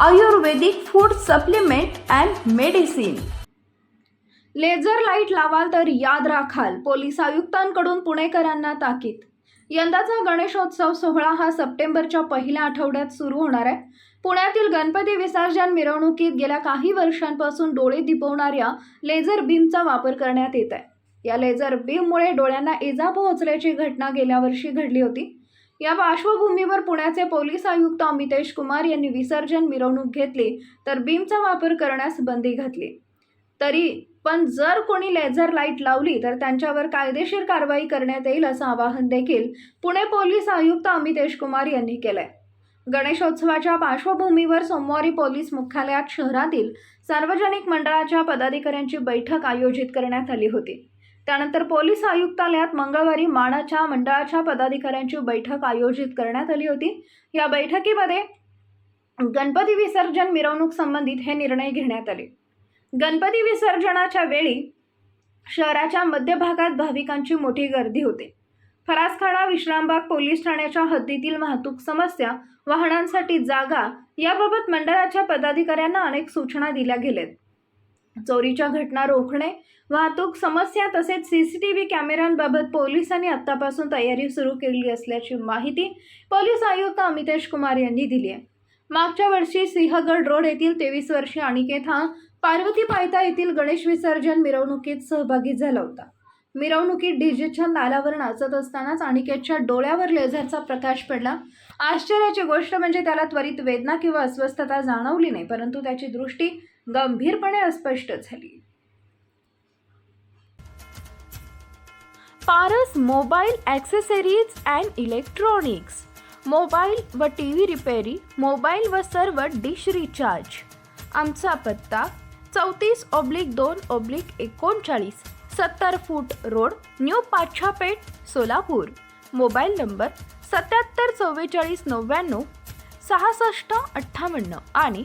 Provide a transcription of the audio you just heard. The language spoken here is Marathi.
Ayurvedic food supplement and medicine. Laser light लावाल तर याद राखाल पोलीस आयुक्तांकडून पुणेकरांना ताकीद. यंदाचा गणेशोत्सव सोहळा हा सप्टेंबरच्या पहिल्या आठवड्यात सुरू होणार आहे. पुण्यातील गणपती विसर्जन मिरवणुकीत गेल्या काही वर्षांपासून डोळे दिपवणाऱ्या लेझर बीमचा वापर करण्यात येत आहे. या लेझर बीममुळे डोळ्यांना इजा पोहोचल्याची घटना गेल्या वर्षी घडली होती. या पार्श्वभूमीवर पुण्याचे पोलीस आयुक्त अमितेश कुमार यांनी विसर्जन मिरवणूक घेतली तर बीमचा वापर करण्यास बंदी घातली. तरी पण जर कोणी लेझर लाइट लावली तर त्यांच्यावर कायदेशीर कारवाई करण्यात येईल असं आवाहन देखील पुणे पोलीस आयुक्त अमितेश कुमार यांनी केलंय. गणेशोत्सवाच्या पार्श्वभूमीवर सोमवारी पोलीस मुख्यालयात शहरातील सार्वजनिक मंडळाच्या पदाधिकाऱ्यांची बैठक आयोजित करण्यात आली होती. त्यानंतर पोलीस आयुक्तालयात मंगळवारी मानाच्या मंडळाच्या पदाधिकाऱ्यांची बैठक आयोजित करण्यात आली होती. या बैठकीमध्ये गणपती विसर्जन मिरवणूक संबंधित हे निर्णय घेण्यात आले. गणपती विसर्जनाच्या वेळी शहराच्या मध्यभागात भाविकांची मोठी गर्दी होते. फरासखाडा विश्रामबाग पोलीस ठाण्याच्या हद्दीतील वाहतूक समस्या वाहनांसाठी जागा याबाबत मंडळाच्या पदाधिकाऱ्यांना अनेक सूचना दिल्या गेल्यात. चोरीच्या घटना रोखणे वाहतूक समस्या तसेच सी सी टी व्ही कॅमेऱ्यांबाबत पोलिसांनी आत्तापासून तयारी सुरू केली असल्याची माहिती पोलीस आयुक्त अमितेश कुमार यांनी दिली आहे. मागच्या वर्षी सिंहगड रोड येथील तेवीस वर्षीय अनिकेत हा पार्वती पायथा येथील गणेश विसर्जन मिरवणुकीत सहभागी झाला होता. मिरवणुकीत डीजेच्या तालावर नाचत असतानाच अनिकेतच्या डोळ्यावर लेझरचा प्रकाश पडला. आश्चर्याची गोष्ट म्हणजे त्याला त्वरित वेदना किंवा अस्वस्थता जाणवली नाही परंतु त्याची दृष्टी गंभीरपणे अस्पष्ट झाली. Paras mobile accessories and electronics. Mobile व टी व्ही रिपेरी मोबाईल व सर्व डिश रिचार्ज. आमचा पत्ता चौतीस ऑब्लिक दोन ऑब्लिक एकोणचाळीस सत्तर foot road new Pachhapeth Solapur. Mobile number सत्याहत्तर चव्वेचाळीस नव्याण्णव सहासष्ट अठ्ठावन्न आणि